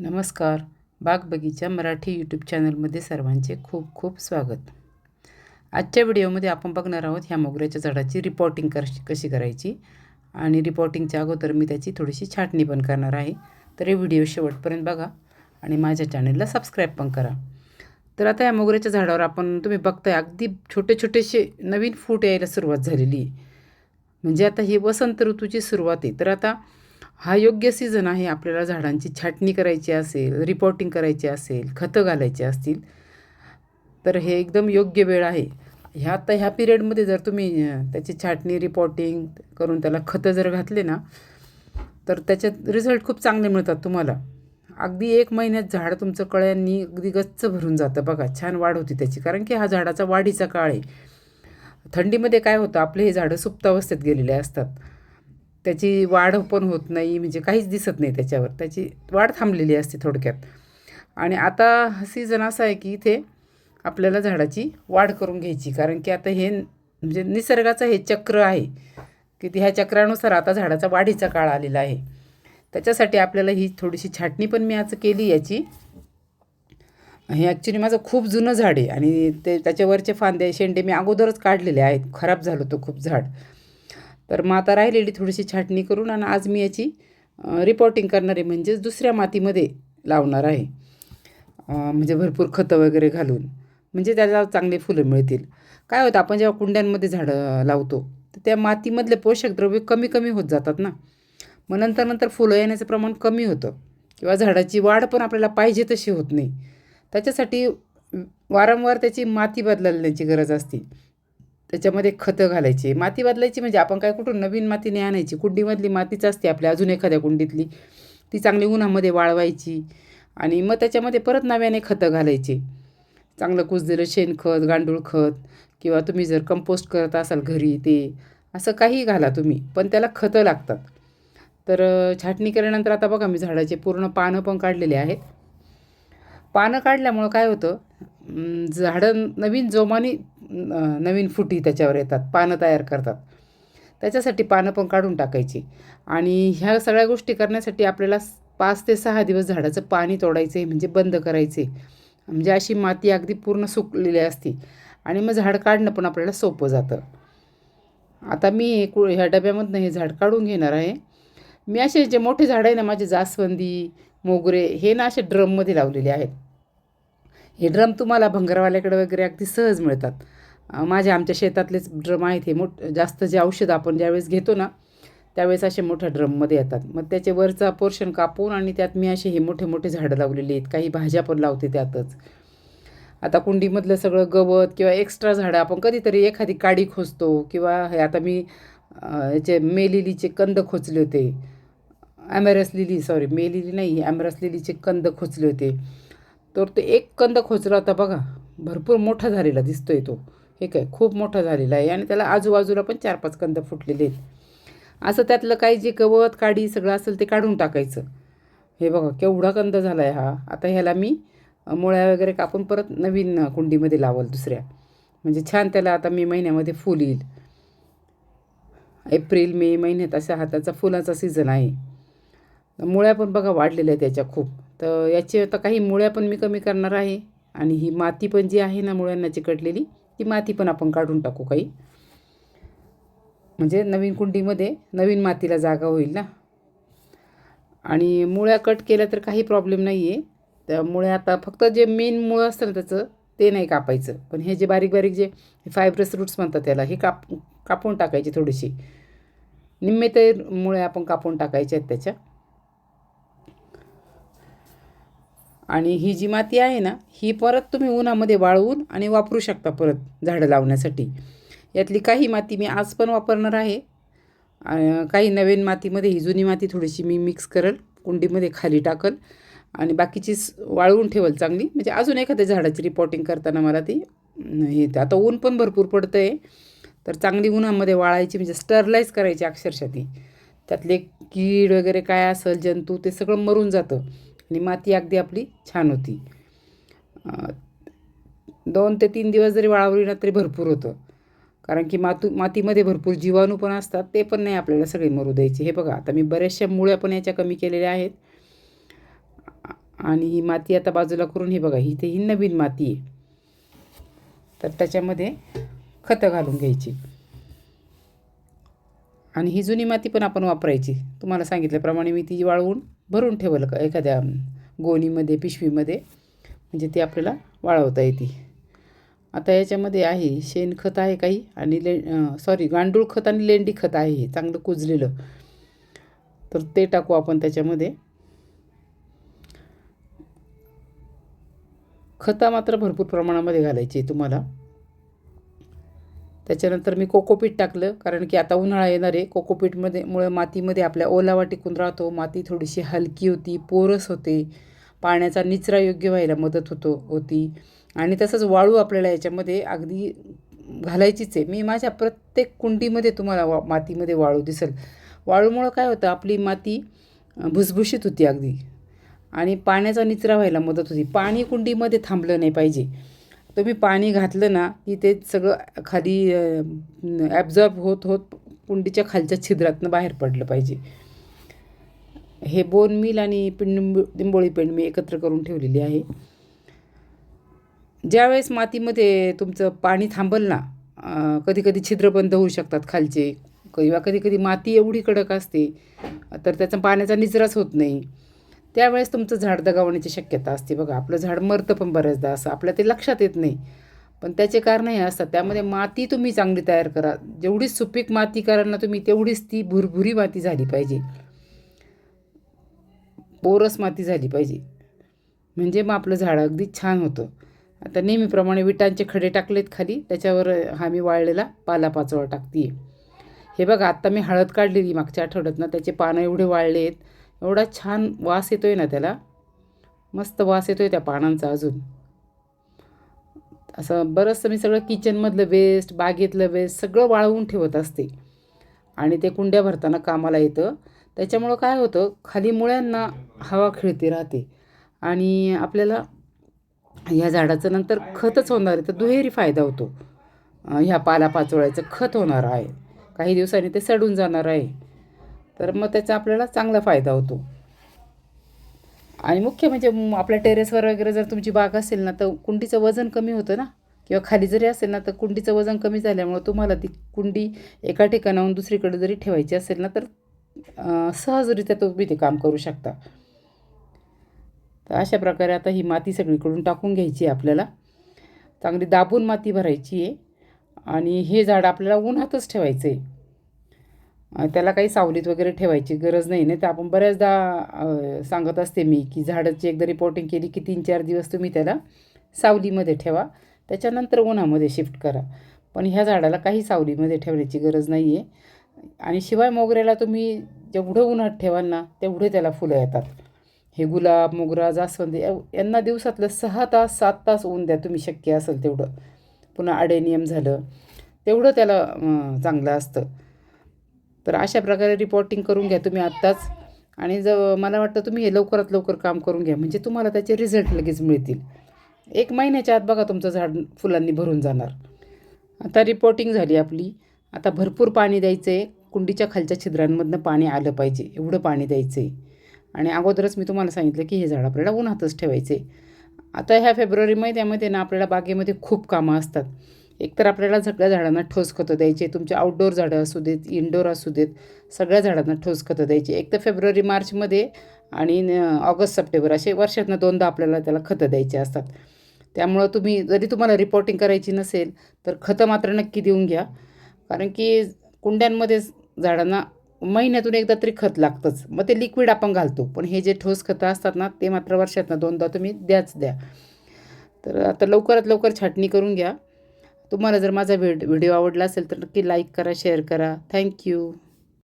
नमस्कार. बाग बगीचा मराठी यूट्यूब चॅनलमध्ये सर्वांचे खूप खूप स्वागत. आजच्या व्हिडिओमध्ये आपण बघणार आहोत ह्या मोगऱ्याच्या झाडाची रिपोर्टिंग कशी कशी करायची आणि रिपोर्टिंगच्या अगोदर मी त्याची थोडीशी छाटणी पण करणार आहे. तर हे व्हिडिओ शेवटपर्यंत बघा आणि माझ्या चॅनलला सबस्क्राईब पण करा. तर आता या मोगऱ्याच्या झाडावर आपण तुम्ही बघताय अगदी छोटे छोटेसे नवीन फूट यायला सुरुवात झालेली आहे. म्हणजे आता ही वसंत ऋतूची सुरुवात आहे. तर आता हा योग्य सीझन आहे आपल्याला झाडांची छाटणी करायची असेल रिपोर्टिंग करायची असेल खतं घालायची असतील तर हे एकदम योग्य वेळ आहे. ह्या आता ह्या पिरियडमध्ये जर तुम्ही त्याची छाटणी रिपोर्टिंग करून त्याला खतं जर घातले ना तर त्याच्यात रिझल्ट खूप चांगले मिळतात तुम्हाला. अगदी एक महिन्यात झाड तुमचं कळ्यांनी अगदी गच्च भरून जातं बघा छान वाढ होती त्याची. कारण की हा झाडाचा वाढीचा काळ आहे. थंडीमध्ये काय होतं आपले हे झाडं सुप्तावस्थेत गेलेले असतात. त्याची वाढ पण होत नाही म्हणजे काहीच दिसत नाही त्याच्यावर. त्याची वाढ थांबलेली असते थोडक्यात. आणि आता सीझन असा आहे की इथे आपल्याला झाडाची वाढ करून घ्यायची. कारण की आता हे म्हणजे निसर्गाचं हे चक्र आहे की ह्या चक्रानुसार आता झाडाचा वाढीचा काळ आलेला आहे. त्याच्यासाठी आपल्याला ही थोडीशी छाटणी पण मी आज केली याची. हे ॲक्च्युली माझं खूप जुनं झाड आहे आणि ते त्याच्यावरचे फांदे शेंडे मी अगोदरच काढलेले आहेत. खराब झालं तो खूप झाड. तर मग आता राहिलेली थोडीशी छाटणी करून आणि आज मी याची रिपोर्टिंग करणार आहे. म्हणजेच दुसऱ्या मातीमध्ये लावणार आहे. म्हणजे भरपूर खतं वगैरे घालून. म्हणजे त्याला चांगले फुलं मिळतील. काय होतं आपण जेव्हा कुंड्यांमध्ये झाडं लावतो तर त्या मातीमधले पोषक द्रव्य कमी कमी होत जातात ना. मग नंतर नंतर फुलं येण्याचं प्रमाण कमी होतं. किंवा झाडाची वाढ पण आपल्याला पाहिजे तशी होत नाही. त्याच्यासाठी वारंवार त्याची माती बदलण्याची गरज असते. त्याच्यामध्ये खतं घालायची. माती बदलायची म्हणजे आपण काय कुठून नवीन मातीने आणायची. कुंडीमधली मातीच असते आपल्या अजून एखाद्या कुंडीतली. ती चांगली उन्हामध्ये वाळवायची आणि मग त्याच्यामध्ये परत नव्याने खतं घालायची. चांगलं कुजलेलं शेणखत गांडूळ खत किंवा तुम्ही जर कंपोस्ट करत असाल घरी ते असं काही घाला तुम्ही. पण त्याला खतं लागतात. तर छाटणी केल्यानंतर आता बघा मी झाडाचे पूर्ण पानं पण काढलेले आहेत. पानं काढल्यामुळं काय होतं? झाडं नवीन जोमाने नवीन फुटी त्याच्यावर येतात पानं तयार करतात. त्याच्यासाठी पानं पण काढून टाकायची. आणि ह्या सगळ्या गोष्टी करण्यासाठी आपल्याला पाच ते सहा दिवस झाडाचं पाणी तोडायचे म्हणजे बंद करायचे म्हणजे अशी माती अगदी पूर्ण सुकलेली असती. आणि मग झाड काढणं पण आपल्याला सोपं जातं. आता मी हे कु ह्या डब्यामधनं हे झाड काढून घेणार आहे. मी असे जे मोठे झाड आहे ना माझे जास्वंदी मोगरे हे ना असे ड्रममध्ये लावलेले आहेत. हे ड्रम तुम्हाला भंगरवाल्याकडे वगैरे अगदी सहज मिळतात. माझ्या आमच्या शेतातलेच ड्रम आहेत हे मोठ जास्त जे औषध आपण ज्यावेळेस घेतो ना त्यावेळेस असे मोठ्या ड्रममध्ये येतात. मग त्याचे वरचा पोर्शन कापून आणि त्यात मी असे हे मोठे मोठे झाडं लावलेली आहेत. काही भाज्या पण लावते त्यातच. आता कुंडीमधलं सगळं गवत किंवा एक्स्ट्रा झाडं आपण कधीतरी एखादी काडी खोचतो किंवा हे आता मी याचे मेलिलीचे कंद खोचले होते. ॲमेरस लिली सॉरी मेलिली नाही ॲमेरस लिलीचे कंद खोचले होते. तर ते एक कंद खोचला होता बघा. भरपूर मोठा झालेला दिसतोय तो. हे काय खूप मोठं झालेलं आहे. आणि त्याला आजूबाजूला पण चार पाच कंद फुटलेले आहेत. असं त्यातलं काही जे गवत काडी सगळं असेल ते काढून टाकायचं. हे बघा केवढा कंद झाला आहे हा. आता ह्याला मी मुळ्या वगैरे कापून परत नवीन कुंडीमध्ये लावल दुसऱ्या. म्हणजे छान त्याला आता मे महिन्यामध्ये फुल येईल. एप्रिल मे महिन्यात असा हाताचा फुलाचा सीझन आहे. मुळ्या पण बघा वाढलेल्या आहेत त्याच्या खूप. तर याची आता काही मुळ्या पण मी कमी करणार आहे. आणि ही माती पण जी आहे ना मुळ्यांना चिकटलेली ती माती पण आपण काढून टाकू काही. म्हणजे नवीन कुंडीमध्ये नवीन मातीला जागा होईल ना. आणि मुळ्या कट केल्या तर काही प्रॉब्लेम नाही आहे त्यामुळे आता फक्त जे मेन मुळं असतं ना त्याचं ते नाही कापायचं. पण हे जे बारीक बारीक जे फायब्रस रूट्स म्हणतात त्याला हे काप कापून टाकायचे थोडीशी. निम्मे ते मुळे आपण कापून टाकायचे आहेत त्याच्या. आणि ही जी माती आहे ना ही परत तुम्ही उन्हामध्ये वाळवून आणि वापरू शकता परत झाडं लावण्यासाठी. यातली काही माती मी आज पण वापरणार आहे. काही नवीन मातीमध्ये ही जुनी माती थोडीशी मी मिक्स करेल कुंडीमध्ये खाली टाकल आणि बाकीची वाळवून ठेवल चांगली. म्हणजे अजून एखाद्या झाडाची रिपोर्टिंग करताना मला ती अं, आता ऊन पण भरपूर पडतं आहे तर चांगली उन्हामध्ये वाळायची म्हणजे स्टरलाईज करायची अक्षरशः ती. त्यातले कीड वगैरे काय असेल जंतू ते सगळं मरून जातं. आणि माती अगदी आपली छान होती. दोन ते तीन दिवस जरी वाळवली ना तरी भरपूर होतं. कारण की मातू मातीमध्ये भरपूर जीवाणू पण असतात ते पण नाही आपल्याला सगळे मरू द्यायचे. हे बघा आता मी बऱ्याचशा मुळ्या पण याच्या कमी केलेल्या आहेत. आणि ही माती आता बाजूला करून हे बघा ही ते ही नवीन माती आहे. तर त्याच्यामध्ये खतं घालून घ्यायची. आणि ही जुनी माती पण आपण वापरायची. तुम्हाला सांगितल्याप्रमाणे मी ती वाळवून भरून ठेवलं का एखाद्या गोणीमध्ये पिशवीमध्ये म्हणजे ती आपल्याला वाळवता येते. आता याच्यामध्ये आहे शेणखत आहे काही आणि ले सॉरी गांडूळ खत आणि लेंडी खत आहे हे चांगलं कुजलेलं. तर ते टाकू आपण त्याच्यामध्ये. खतं मात्र भरपूर प्रमाणामध्ये घालायची तुम्हाला. त्याच्यानंतर मी कोकोपीट टाकलं कारण की आता उन्हाळा येणार आहे. कोकोपीटमध्ये मुळे मातीमध्ये आपल्या ओलावा टिकून राहतो. माती थोडीशी हलकी होती पोरस होते. पाण्याचा निचरा योग्य व्हायला मदत होतो होती. आणि तसंच वाळू आपल्याला याच्यामध्ये अगदी घालायचीच आहे. मी माझ्या प्रत्येक कुंडीमध्ये तुम्हाला वा मातीमध्ये वाळू दिसेल. वाळूमुळं काय होतं आपली माती भुसभुशीत होती अगदी. आणि पाण्याचा निचरा व्हायला मदत होती. पाणी कुंडीमध्ये थांबलं नाही पाहिजे. तुम्ही पाणी घातलं ना की ते सगळं खाली ॲब्झॉर्ब होत होत कुंडीच्या खालच्या छिद्रातनं बाहेर पडलं पाहिजे. हे बोन मिल आणि पिंड लिंबोळी पेंड मी एकत्र करून ठेवलेली आहे. ज्यावेळेस मातीमध्ये तुमचं पाणी थांबल ना कधी कधी छिद्र बंद होऊ शकतात खालचे किंवा कधी कधी माती एवढी कडक असते तर त्याचा पाण्याचा निचराच होत नाही. त्यावेळेस तुमचं झाड दगावण्याची शक्यता असते. बघा आपलं झाड मरतं पण बऱ्याचदा असं आपल्या ते लक्षात येत नाही. पण त्याचे कारण हे असतात. त्यामध्ये माती तुम्ही चांगली तयार करा. जेवढी सुपीक माती कराल ना तुम्ही तेवढीच ती भुरभुरी माती झाली पाहिजे. पोरस माती झाली पाहिजे. म्हणजे मग आपलं झाड अगदी छान होतं. आता नेहमीप्रमाणे विटांचे खडे टाकलेत खाली त्याच्यावर हा मी वाळलेला पालापाचोळा टाकते हे बघा आत्ता मी हळद काढलेली मागच्या आठवड्यात ना त्याचे पानं एवढे वाळले आहेत एवढा छान वास येतो आहे ना त्याला. मस्त वास येतो आहे त्या पानांचा अजून. असं बरंचसं मी सगळं किचनमधलं वेस्ट बागेतलं वेस्ट सगळं वाळवून ठेवत असते. आणि ते कुंड्या भरताना कामाला येतं. त्याच्यामुळं काय होतं खाली मुळ्यांना हवा खेळते राहते. आणि आपल्याला ह्या झाडाचं नंतर खतच होणार आहे. तर दुहेरी फायदा होतो. ह्या पालापाचोळ्याचं खत होणार आहे. काही दिवसांनी ते सडून जाणार आहे. तर मग त्याचा आपल्याला चांगला फायदा होतो. आणि मुख्य म्हणजे आपल्या टेरेसवर वगैरे जर तुमची बाग असेल ना तर कुंडीचं वजन कमी होतं ना? किंवा खाली जरी असेल ना तर कुंडीचं वजन कमी झाल्यामुळं तुम्हाला ती कुंडी एका ठिकाणाहून दुसरीकडे जरी ठेवायची असेल ना तर सहजरित्या तुम्ही ते काम करू शकता. तर अशा प्रकारे आता ही माती सगळीकडून टाकून घ्यायची आहे आपल्याला. चांगली दाबून माती भरायची आहे. आणि हे झाड आपल्याला उन्हातच ठेवायचं आहे त्याला काही सावलीत वगैरे ठेवायची गरज नाही. नाही तर आपण बऱ्याचदा सांगत असते मी की झाडाची एकदा रिपोर्टिंग केली की तीन चार दिवस तुम्ही त्याला सावलीमध्ये ठेवा. त्याच्यानंतर उन्हामध्ये शिफ्ट करा. पण ह्या झाडाला काही सावलीमध्ये ठेवण्याची गरज नाही आहे आणि शिवाय मोगऱ्याला तुम्ही जेवढं उन्हात ठेवाल ना तेवढे त्याला फुलं येतात. हे गुलाब मोगरा जास्वंदी यांना दिवसातलं सहा तास सात तास ऊन द्या तुम्ही शक्य असेल तेवढं. पुन्हा अडेनियम झालं तेवढं त्याला चांगलं असतं. तर अशा प्रकारे रिपोर्टिंग करून घ्या तुम्ही आत्ताच. आणि जर मला वाटतं तुम्ही हे लवकरात लवकर काम करून घ्या. म्हणजे तुम्हाला त्याचे रिझल्ट लगेच मिळतील. एक महिन्याच्या आत बघा तुमचं झाड फुलांनी भरून जाणार. आता रिपोर्टिंग झाली आपली. आता भरपूर पाणी द्यायचं आहे कुंडीच्या खालच्या छिद्रांमधनं पाणी आलं पाहिजे. एवढं पाणी द्यायचं आहे आणि अगोदरच मी तुम्हाला सांगितलं की हे झाड आपल्याला उन्हातच ठेवायचे आता ह्या फेब्रुवारी महिन्यामध्ये ना आपल्याला बागेमध्ये खूप कामं असतात. एकतर आपल्याला सगळ्या झाडांना ठोस खतं द्यायचे तुमचे आउटडोर झाडं असू देत इनडोर असू देत सगळ्या झाडांना ठोस खतं द्यायची. एक तर फेब्रुवारी मार्चमध्ये आणि ऑगस्ट सप्टेंबर असे वर्षातनं दोनदा आपल्याला त्याला खतं द्यायचे असतात. त्यामुळं तुम्ही जरी तुम्हाला रिपोर्टिंग करायची नसेल तर खतं मात्र नक्की देऊन घ्या. कारण की कुंड्यांमध्ये झाडांना महिन्यातून एकदा तरी खत लागतंच. मग ते लिक्विड आपण घालतो. पण हे जे ठोस खतं असतात ना ते मात्र वर्षातनं दोनदा तुम्ही द्याच द्या. तर आता लवकरात लवकर छाटणी करून घ्या. तुम्हाला जर माझा व्हिड व्हिडिओ आवडला असेल तर नक्की लाईक करा शेअर करा. थँक्यू